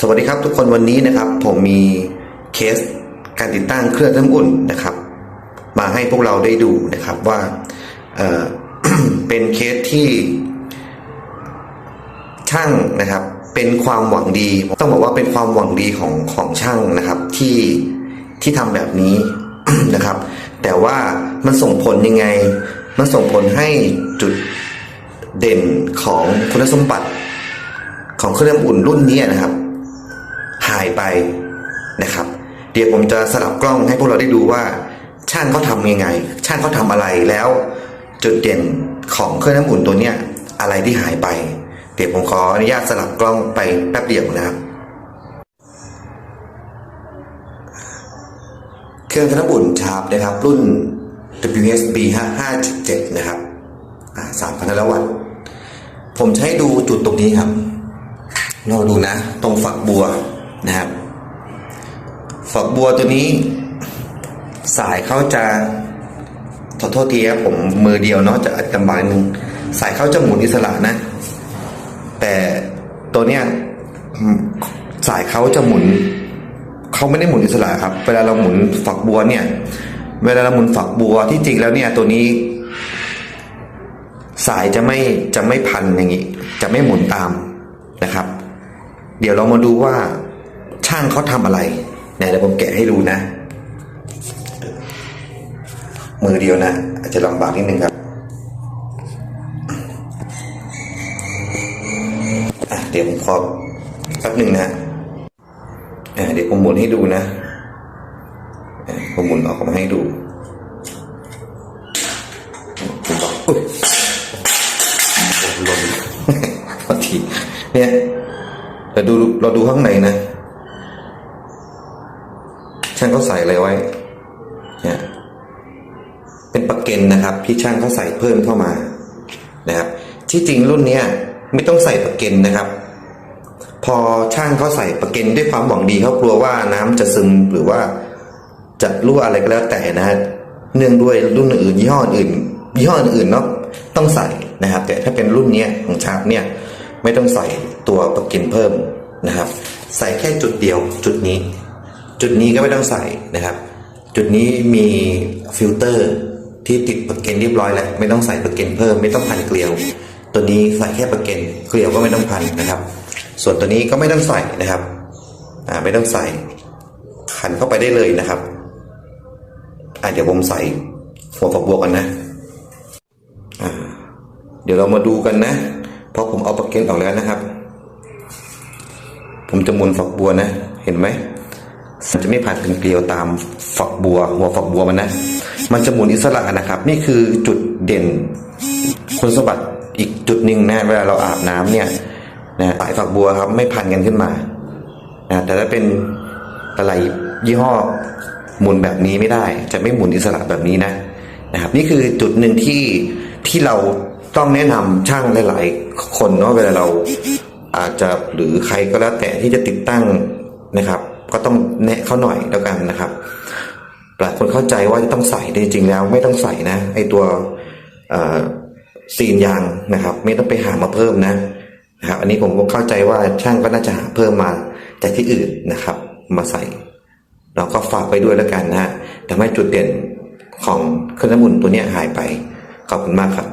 สวัสดีครับทุกคนวันนี้นะครับ ผมมีเคสการติดตั้งเครื่องน้ำอุ่นนะครับ มาให้พวกเราได้ดูนะครับว่าเเป็นเคสที่ช่างนะครับ เป็นความหวังดีต้องบอกว่าเป็นความหวังดีของของช่างนะครับที่ที่ทำแบบนี้นะครับ แต่ว่ามันส่งผลยังไง มันส่งผลให้จุดเด่นของคุณสมบัติ ของเครื่องน้ำอุ่นรุ่นนี้นะครับายไปนะครับ เดี๋ยวผมจะสลับกล้องให้พวกเราได้ดูว่า ช่างเขาทำยังไง ช่างเขาทำอะไรแล้ว จุดเด่นของเครื่องน้ำอุ่นตัวเนี้ยอะไรที่หายไป เดี๋ยวผมขออนุญาตสลับกล้องไปแป๊บเดียวนะครับ เครื่องน้ำอุ่นชาร์ปนะครับ รุ่น WSB 557นะครับอ่า3,000วัตต์ผมให้ดูจุดตรงนี้ครับ เราดูนะ ตรงฝักบัว นะครับ ฝักบัวตัวนี้ สายเขาจะขอโทษทีครับผมมือเดียวเนาะจะอัดลำบากนึงสายเขาจะหมุนอิสระนะ แต่ตัวเนี้ยสายเขาจะหมุนเขาไม่ได้หมุนอิสระครับ เวลาเราหมุนฝักบัวเนี่ย เวลาเราหมุนฝักบัวที่จริงแล้วเนี่ยตัวนี้ สายจะไม่จะไม่พันอย่างนี้ จะไม่หมุนตามนะครับ เดี๋ยวเรามาดูว่า ช่างเขาทำอะไรเนี่ยเดี๋ยวผมแกะให้ดูนะ มือเดียวนะ อาจจะลำบากนิดนึงครับเดี๋ยวผมขอแป๊บหนึ่งนะเดี๋ยวผมหมุนให้ดูนะผมหมุนออกมาให้ดูผมบอกอุ๊ยหล่นพอทีเนี่ยเราดูเราดูข้างในนะ ช่างเขาใส่อะไรไว้เนี่ยเป็นปลักเกนนะครับ ที่ช่างเขาใส่เพิ่มเข้ามานะครับ ที่จริงรุ่นเนี้ยไม่ต้องใส่ปลักเกนนะครับ พอช่างเขาใส่ปลักเกนด้วยความหวังดีเขากลัวว่าน้ำจะซึมหรือว่าจะรั่วอะไรก็แล้วแต่นะฮะเนื่องด้วยรุ่นอื่นยี่ห้ออื่นยี่ห้ออื่นเนาะต้องใส่นะครับ แต่ถ้าเป็นรุ่นเนี้ยของชาร์ปเนี่ยไม่ต้องใส่ตัวปลักเกนเพิ่มนะครับ ใส่แค่จุดเดียวจุดนี้ จุดนี้ก็ไม่ต้องใส่นะครับ จุดนี้มีฟิลเตอร์ที่ติดปลักเกนเรียบร้อยแล้วไม่ต้องใส่ปลักเกนเพิ่มไม่ต้องพันเกลียว ตัวนี้ใส่แค่ปลักเกนเกลียวก็ไม่ต้องพันนะครับ ส่วนตัวนี้ก็ไม่ต้องใส่นะครับอ่าไม่ต้องใส่ขันเข้าไปได้เลยนะครับอ่าเดี๋ยวผมใส่หัวฝักบัวกันนะอ่าเดี๋ยวเรามาดูกันนะ เพราะผมเอาปลักเกนออกแล้วนะครับ ผมจะหมุนฝักบัวนะ เห็นไหม มันจะไม่ผ่านเป็นเกลียวตามฝักบัว หัวฝักบัวมันนะ มันจะหมุนอิสระนะครับ นี่คือจุดเด่น คุณสมบัติอีกจุดหนึ่งนะเวลาเราอาบน้ำเนี่ยนะสายฝักบัวครับไม่พันกันขึ้นมานะแต่ถ้าเป็นอะไรยี่ห้อหมุนแบบนี้ไม่ได้ จะไม่หมุนอิสระแบบนี้นะนะครับ นี่คือจุดหนึ่งที่ที่เราต้องแนะนำช่างหลาย ๆ คนเนาะเวลาเราอาจจะหรือใครก็แล้วแต่ที่จะติดตั้งนะครับ ก็ต้องแนะเขาหน่อยแล้วกันนะครับหลายคนเข้าใจว่าจะต้องใส่แต่จริงๆแล้ว ไม่ต้องใส่นะไอตัวซีนยางนะครับ ไม่ต้องไปหามาเพิ่มนะนะครับ อันนี้ผมก็เข้าใจว่าช่างก็น่าจะหาเพิ่มมาจากที่อื่นนะครับ มาใส่เราก็ฝากไปด้วยแล้วกันนะฮะทำให้จุดเด่นของเครื่องน้ำอุ่นตัวนี้หายไปขอบคุณมากครับ